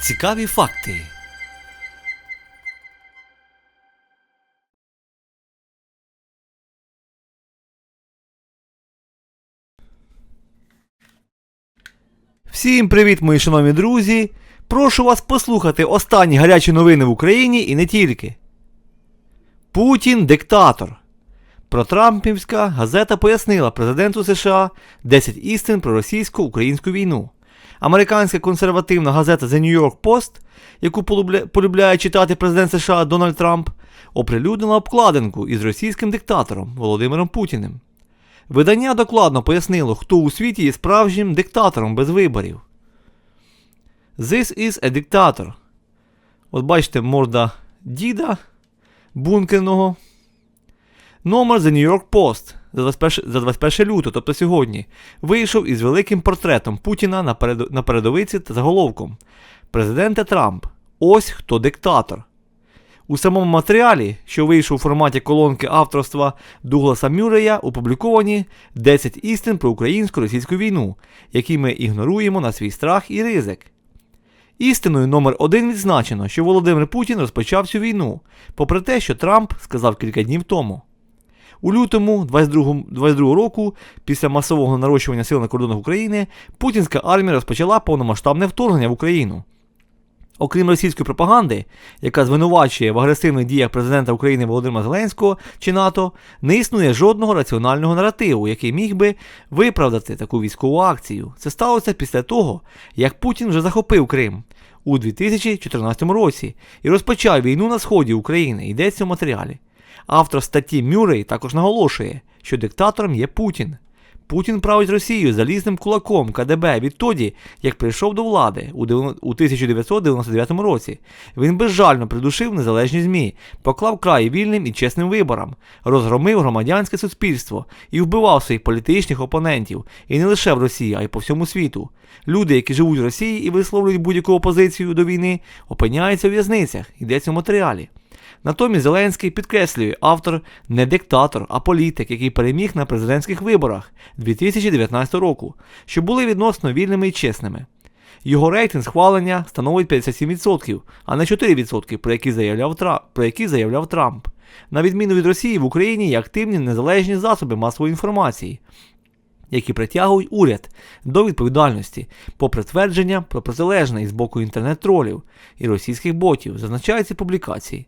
Цікаві факти. Всім привіт, мої шановні друзі! Прошу вас послухати останні гарячі новини в Україні і не тільки. Путін диктатор. Протрампівська газета пояснила президенту США 10 істин про російсько-українську війну. Американська консервативна газета The New York Post, яку полюбляє читати президент США Дональд Трамп, оприлюднила обкладинку із російським диктатором Володимиром Путіним. Видання докладно пояснило, хто у світі є справжнім диктатором без виборів. This is a dictator. От бачите, морда діда бункерного. Номер The New York Post за 21, за 21 лютого, тобто сьогодні, вийшов із великим портретом Путіна на, перед, на передовиці та заголовком Президенте Трамп. Ось хто диктатор. У самому матеріалі, що вийшов у форматі колонки авторства Дугласа Мюррея, опубліковані 10 істин про українсько-російську війну, які ми ігноруємо на свій страх і ризик. Істиною номер один відзначено, що Володимир Путін розпочав цю війну, попри те, що Трамп сказав кілька днів тому. У лютому 22, 22 року, після масового нарощування сил на кордонах України, путінська армія розпочала повномасштабне вторгнення в Україну. Окрім російської пропаганди, яка звинувачує в агресивних діях президента України Володимира Зеленського чи НАТО, не існує жодного раціонального наративу, який міг би виправдати таку військову акцію. Це сталося після того, як Путін вже захопив Крим у 2014 році і розпочав війну на сході України. Йдеться в матеріалі. Автор статті Мюррей також наголошує, що диктатором є Путін. Путін править Росією залізним кулаком КДБ відтоді, як прийшов до влади у 1999 році. Він безжально придушив незалежні ЗМІ, поклав край вільним і чесним виборам, розгромив громадянське суспільство і вбивав своїх політичних опонентів, і не лише в Росії, а й по всьому світу. Люди, які живуть в Росії і висловлюють будь-яку опозицію до війни, опиняються в в'язницях, йдеться в матеріалі. Натомість Зеленський підкреслює, автор не диктатор, а політик, який переміг на президентських виборах 2019 року, що були відносно вільними і чесними. Його рейтинг схвалення становить 57%, а не 4%, про які заявляв, Тра... про які заявляв Трамп. На відміну від Росії, в Україні є активні незалежні засоби масової інформації, які притягують уряд до відповідальності, попри твердження про протилежне із боку інтернет-тролів і російських ботів, зазначаються публікації.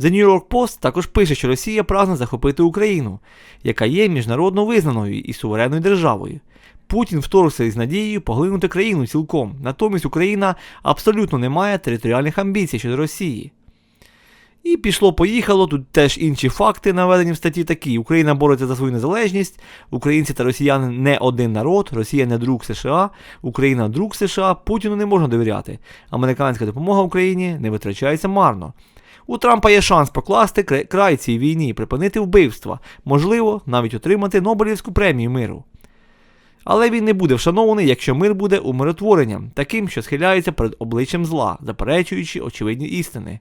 The New York Post також пише, що Росія прагне захопити Україну, яка є міжнародно визнаною і суверенною державою. Путін вторгся із надією поглинути країну цілком, натомість Україна абсолютно не має територіальних амбіцій щодо Росії. І пішло-поїхало, тут теж інші факти наведені в статті такі: Україна бореться за свою незалежність, українці та росіяни не один народ, Росія не друг США, Україна друг США, Путіну не можна довіряти. Американська допомога Україні не витрачається марно. У Трампа є шанс покласти край цій війні, припинити вбивства, можливо, навіть отримати Нобелівську премію миру. Але він не буде вшанований, якщо мир буде умиротворенням, таким, що схиляється перед обличчям зла, заперечуючи очевидні істини.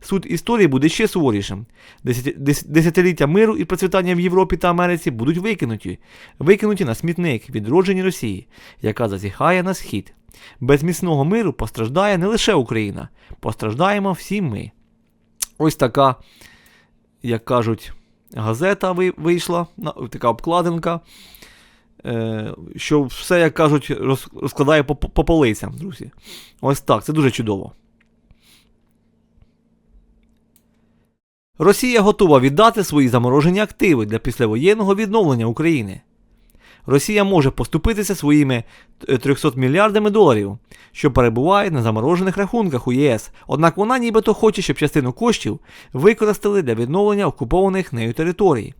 Суд історії буде ще суворішим. Десятиліття миру і процвітання в Європі та Америці будуть викинуті, викинуті на смітник відродження Росії, яка зазіхає на схід. Без міцного миру постраждає не лише Україна, постраждаємо всі ми. Ось така, як кажуть, газета вийшла, така обкладинка, е, що все, як кажуть, розкладає по, по полицям, друзі. Ось так, це дуже чудово. Росія готова віддати свої заморожені активи для післявоєнного відновлення України. Росія може поступитися своїми е, 300 мільярдами доларів, що перебувають на заморожених рахунках у ЄС. Однак вона нібито хоче, щоб частину коштів використали для відновлення окупованих нею територій.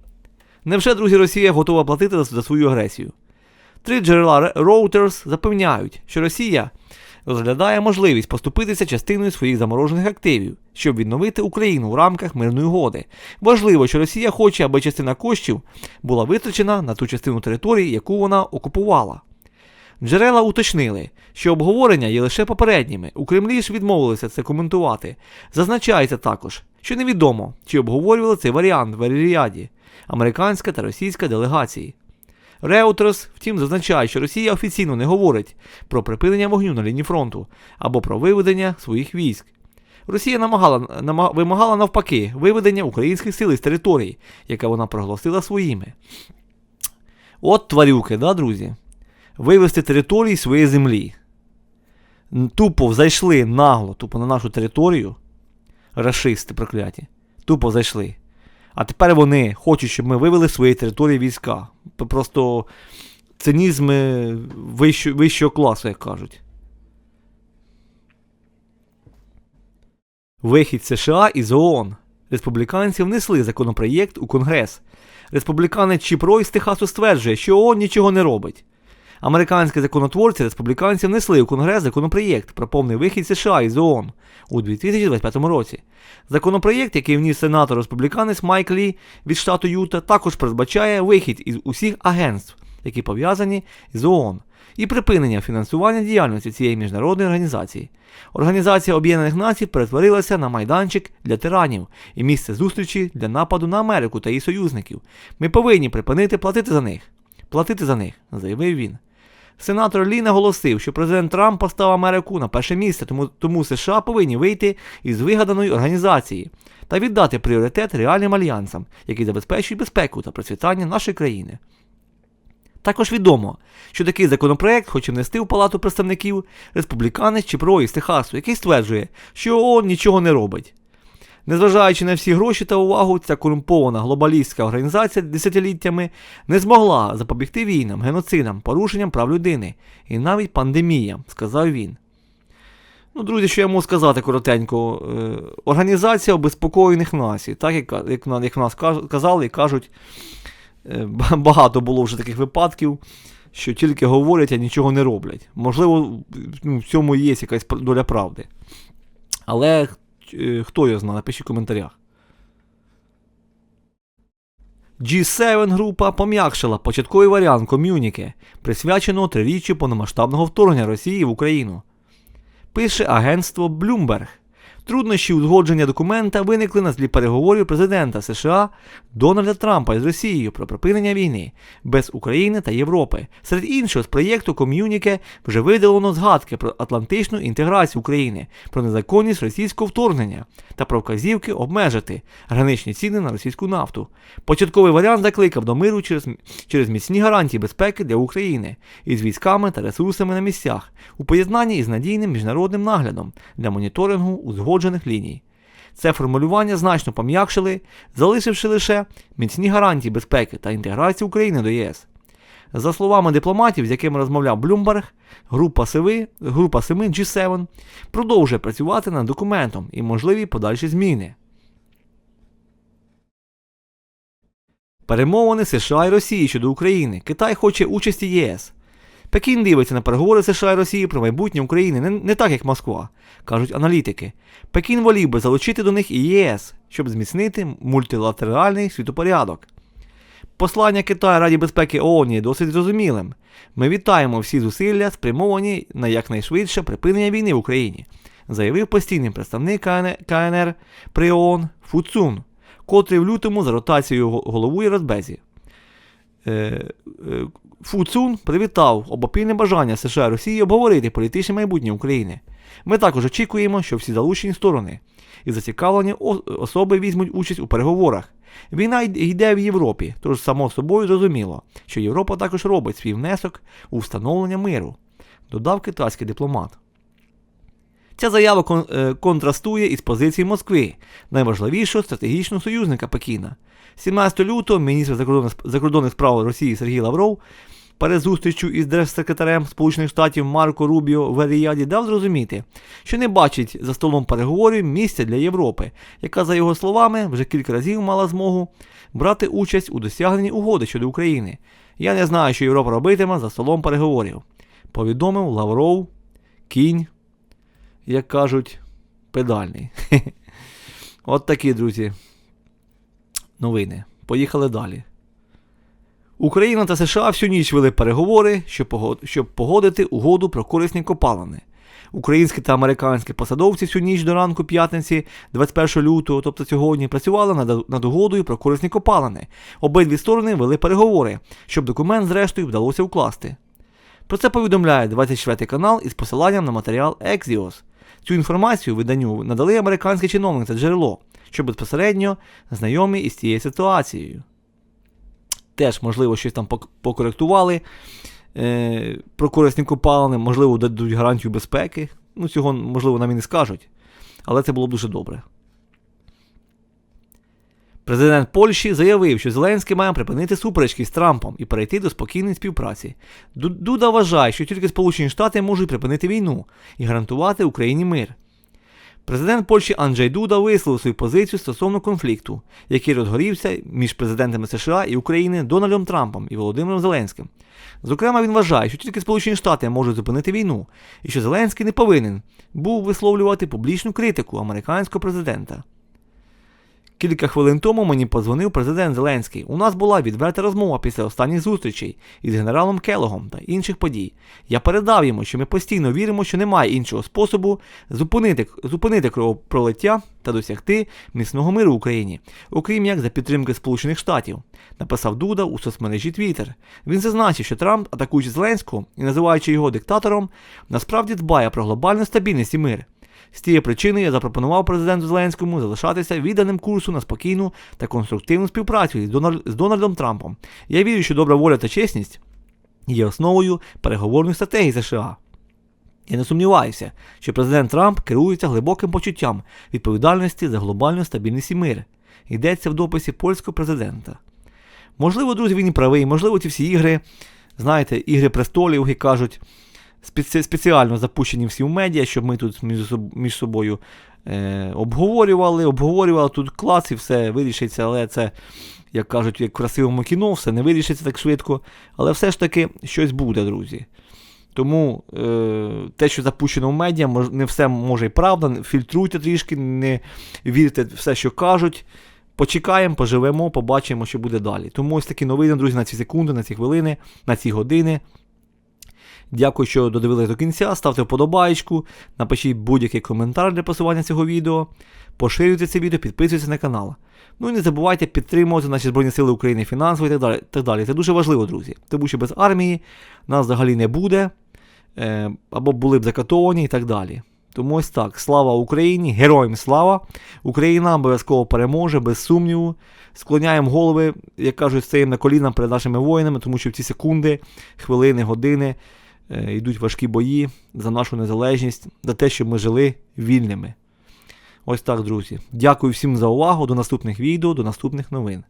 Невже, друзі, Росія готова платити за, свою агресію? Три джерела Ре- Reuters запевняють, що Росія розглядає можливість поступитися частиною своїх заморожених активів, щоб відновити Україну в рамках мирної угоди. Важливо, що Росія хоче, аби частина коштів була витрачена на ту частину території, яку вона окупувала. Джерела уточнили, що обговорення є лише попередніми. У Кремлі ж відмовилися це коментувати. Зазначається також, що невідомо, чи обговорювали цей варіант в Ріаді, американська та російська делегації. Reuters, втім, зазначає, що Росія офіційно не говорить про припинення вогню на лінії фронту або про виведення своїх військ. Росія намагала, нама- вимагала навпаки виведення українських сил із території, яка вона проголосила своїми. От тварюки, да, друзі? Вивести території своєї землі. Тупо зайшли нагло, тупо на нашу територію. Рашисти прокляті. Тупо зайшли. А тепер вони хочуть, щоб ми вивели з своєї території війська. Просто цинізм вищого, вищого класу, як кажуть. Вихід США із ООН. Республіканці внесли законопроєкт у Конгрес. Республіканець Чіп Рой з Техасу стверджує, що ООН нічого не робить. Американські законотворці республіканці внесли у Конгрес законопроєкт про повний вихід США із ООН у 2025 році. Законопроєкт, який вніс сенатор республіканець Майк Лі від штату Юта, також передбачає вихід із усіх агентств, які пов'язані з ООН, і припинення фінансування діяльності цієї міжнародної організації. Організація Об'єднаних Націй перетворилася на майданчик для тиранів і місце зустрічі для нападу на Америку та її союзників. Ми повинні припинити платити за них. Платити за них, заявив він. Сенатор Лі наголосив, що президент Трамп поставив Америку на перше місце, тому, тому США повинні вийти із вигаданої організації та віддати пріоритет реальним альянсам, які забезпечують безпеку та процвітання нашої країни. Також відомо, що такий законопроект хоче внести в Палату представників республіканець Чіпро із Техасу, який стверджує, що ООН нічого не робить. Незважаючи на всі гроші та увагу, ця корумпована глобалістська організація десятиліттями не змогла запобігти війнам, геноцидам, порушенням прав людини і навіть пандеміям, сказав він. Ну, друзі, що я можу сказати коротенько. Е, Організація обезпокоєних націй, так як, як, нас казали і кажуть, е, багато було вже таких випадків, що тільки говорять, а нічого не роблять. Можливо, ну, в цьому є якась доля правди. Але хто його знає, напишіть в коментарях. G7 група пом'якшила початковий варіант ком'юніки, присвяченого триріччю повномасштабного вторгнення Росії в Україну. Пише агентство Bloomberg. Труднощі узгодження документа виникли на тлі переговорів президента США Дональда Трампа із Росією про припинення війни без України та Європи. Серед іншого з проєкту ком'юніке вже видалено згадки про атлантичну інтеграцію України, про незаконність російського вторгнення та про вказівки обмежити граничні ціни на російську нафту. Початковий варіант закликав до миру через, через міцні гарантії безпеки для України із військами та ресурсами на місцях у поєднанні із надійним міжнародним наглядом для моніторингу узгоджених ліній. Це формулювання значно пом'якшили, залишивши лише міцні гарантії безпеки та інтеграції України до ЄС. За словами дипломатів, з якими розмовляв Bloomberg, група семи, група 7 G7 продовжує працювати над документом і можливі подальші зміни. Перемовини США і Росії щодо України. Китай хоче участі ЄС. Пекін дивиться на переговори США і Росії про майбутнє України не, не так, як Москва, кажуть аналітики. Пекін волів би залучити до них і ЄС, щоб зміцнити мультилатеральний світопорядок. Послання Китаю Раді безпеки ООН є досить зрозумілим. Ми вітаємо всі зусилля, спрямовані на якнайшвидше припинення війни в Україні, заявив постійний представник КНР при ООН Фуцун, котрий в лютому за ротацією го- головує Радбезі. Е, е, Фу Цун привітав обопільне бажання США і Росії обговорити політичне майбутнє України. Ми також очікуємо, що всі залучені сторони і зацікавлені особи візьмуть участь у переговорах. Війна йде в Європі, тож само собою зрозуміло, що Європа також робить свій внесок у встановлення миру, додав китайський дипломат. Ця заява кон- е, контрастує із позиції Москви, найважливішого стратегічного союзника Пекіна. 17 лютого міністр закордонних справ Росії Сергій Лавров перед зустрічю із держсекретарем Сполучених Штатів Марко Рубіо в Аріаді дав зрозуміти, що не бачить за столом переговорів місця для Європи, яка, за його словами, вже кілька разів мала змогу брати участь у досягненні угоди щодо України. Я не знаю, що Європа робитиме за столом переговорів, повідомив Лавров, кінь, як кажуть, педальний. От такі, друзі, новини. Поїхали далі. Україна та США всю ніч вели переговори, щоб погодити угоду про корисні копалини. Українські та американські посадовці всю ніч до ранку п'ятниці, 21 лютого, тобто сьогодні, працювали над, над угодою про корисні копалини. Обидві сторони вели переговори, щоб документ, зрештою, вдалося укласти. Про це повідомляє 24 канал із посиланням на матеріал Axios. Цю інформацію виданню надали американські чиновники та джерело, що безпосередньо знайомі із цією ситуацією. Теж, можливо, щось там покоректували е, про корисні копалини, можливо, дадуть гарантію безпеки. Ну, цього, можливо, нам і не скажуть. Але це було б дуже добре. Президент Польщі заявив, що Зеленський має припинити суперечки з Трампом і перейти до спокійної співпраці. Дуда вважає, що тільки Сполучені Штати можуть припинити війну і гарантувати Україні мир. Президент Польщі Анджей Дуда висловив свою позицію стосовно конфлікту, який розгорівся між президентами США і України Дональдом Трампом і Володимиром Зеленським. Зокрема, він вважає, що тільки Сполучені Штати можуть зупинити війну, і що Зеленський не повинен був висловлювати публічну критику американського президента. Кілька хвилин тому мені подзвонив президент Зеленський. У нас була відверта розмова після останніх зустрічей із генералом Келогом та інших подій. Я передав йому, що ми постійно віримо, що немає іншого способу зупинити, зупинити кровопролиття та досягти міцного миру в Україні, окрім як за підтримки Сполучених Штатів, написав Дуда у соцмережі Twitter. Він зазначив, що Трамп, атакуючи Зеленського і називаючи його диктатором, насправді дбає про глобальну стабільність і мир. З тієї причини я запропонував президенту Зеленському залишатися відданим курсу на спокійну та конструктивну співпрацю з Дональдом Трампом. Я вірю, що добра воля та чесність є основою переговорної стратегії США. Я не сумніваюся, що президент Трамп керується глибоким почуттям відповідальності за глобальну стабільність і мир. Йдеться в дописі польського президента. Можливо, друзі, він і правий, можливо, ці всі ігри, знаєте, ігри престолів, які кажуть, спеці- спеціально запущені всі в медіа, щоб ми тут між, між собою е, обговорювали, обговорювали тут клас і все вирішиться, але це, як кажуть, як в красивому кіно, все не вирішиться так швидко. Але все ж таки щось буде, друзі. Тому е, те, що запущено в медіа, не все може і правда. Фільтруйте трішки, не вірте все, що кажуть. Почекаємо, поживемо, побачимо, що буде далі. Тому ось такі новини, друзі, на ці секунди, на ці хвилини, на ці години. Дякую, що додивились до кінця. Ставте вподобайку, напишіть будь-який коментар для просування цього відео. Поширюйте це відео, підписуйтесь на канал. Ну і не забувайте підтримувати наші Збройні Сили України фінансово і так далі. Так далі. Це дуже важливо, друзі. Тому що без армії нас взагалі не буде, е, або були б закатовані і так далі. Тому ось так. Слава Україні, героям слава! Україна обов'язково переможе, без сумніву. Склоняємо голови, як кажуть, стоїмо на колінах перед нашими воїнами, тому що в ці секунди, хвилини, години йдуть важкі бої за нашу незалежність, за те, щоб ми жили вільними. Ось так, друзі. Дякую всім за увагу. До наступних відео, до наступних новин.